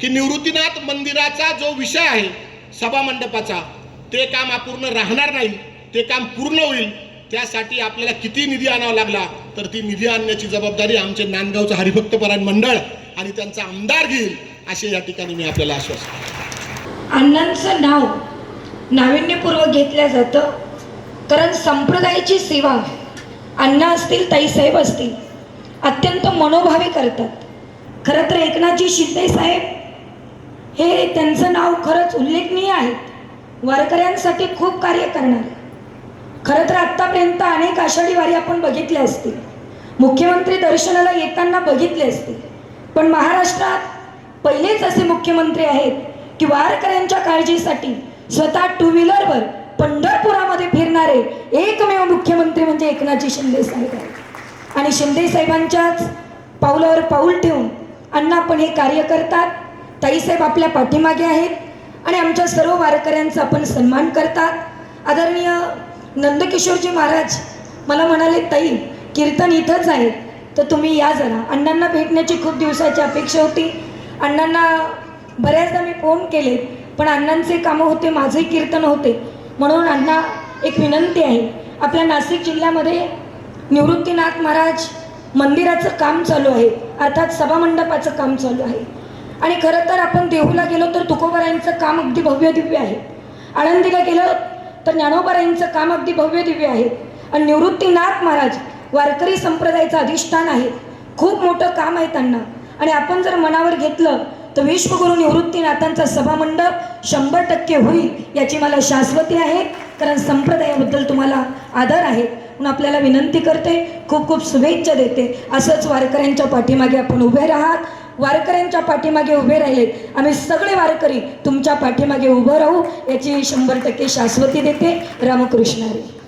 की निवृत्तीनाथ मंदिराचा जो विषय आहे सभा मंडपाचा ते काम अपूर्ण राहणार नाही ते काम पूर्ण होईल त्यासाठी आपल्याला किती निधी आणावा लागला तर ती निधी आणण्याची जबाबदारी आमचे नांदगावचं हरिभक्तपरायण मंडळ आणि त्यांचा आमदार घेईल असे या ठिकाणी मी आपल्याला आश्वासन अण्णांचं नाव नाविन्यपूर्वक घेतलं जातं कारण संप्रदायाची सेवा अण्णा असतील ताईसाहेब असतील अत्यंत मनोभावे करतात. खरं तर एकनाथजी शिंदे साहेब हे त्यांचं नाव खरंच उल्लेखनीय आहे. वारकऱ्यांसाठी खूप कार्य करणारे. खरं तर आत्तापर्यंत अनेक आषाढी वारी आपण बघितल्या असतील. मुख्यमंत्री दर्शनाला येताना बघितले असतील. पण महाराष्ट्रात पहिलेच असे मुख्यमंत्री आहेत की वारकऱ्यांच्या काळजीसाठी स्वतः टू व्हीलरवर पंढरपुरामध्ये फिरणारे एकमेव मुख्यमंत्री म्हणजे एकनाथजी शिंदे साहेब आहेत. आणि शिंदे साहेबांच्याच पावलावर पाऊल ठेवून अण्णा पण हे कार्य करतात. ताईसाहेब आपल्या पाठीमागे आहेत आणि आमच्या सर्व वारकऱ्यांचा आपण सन्मान करतात. आदरणीय नंदकिशोरजी महाराज मला म्हणाले ताई कीर्तन इथंच आहे. तर तुम्ही या जरा. अण्णांना भेटण्याची खूप दिवसाची अपेक्षा होती. अण्णांना बऱ्याचदा मी फोन केले पण अण्णांचे कामं होते माझे कीर्तन होते. म्हणून अण्णा एक विनंती आहे. आपल्या नाशिक जिल्ह्यामध्ये निवृत्तीनाथ महाराज मंदिराचं काम चालू आहे. अर्थात सभामंडपाचं काम चालू आहे. आणि खरं तर आपण देहूला गेलो तर तुकोबरायांचं काम अगदी भव्य दिव्य आहे. आळंदीला गेलं तर ज्ञानोबरायांचं काम अगदी भव्य दिव्य आहे. आणि निवृत्तीनाथ महाराज वारकरी संप्रदायाचं अधिष्ठान आहे. खूप मोठं काम आहे त्यांना. आणि आपण जर मनावर घेतलं तर विश्वगुरू निवृत्तीनाथांचा सभामंडप शंभर टक्के होईल याची मला शाश्वती आहे. कारण संप्रदायाबद्दल तुम्हाला आदर आहे. म्हणून आपल्याला विनंती करते खूप खूप शुभेच्छा देते. असंच वारकऱ्यांच्या पाठीमागे आपण उभे राहात. वारकऱ्यांच्या पाठीमागे उभे राहिलेत आम्ही सगळे वारकरी तुमच्या पाठीमागे उभं राहू याची शंभर टक्के शाश्वती देते. रामकृष्ण हरी.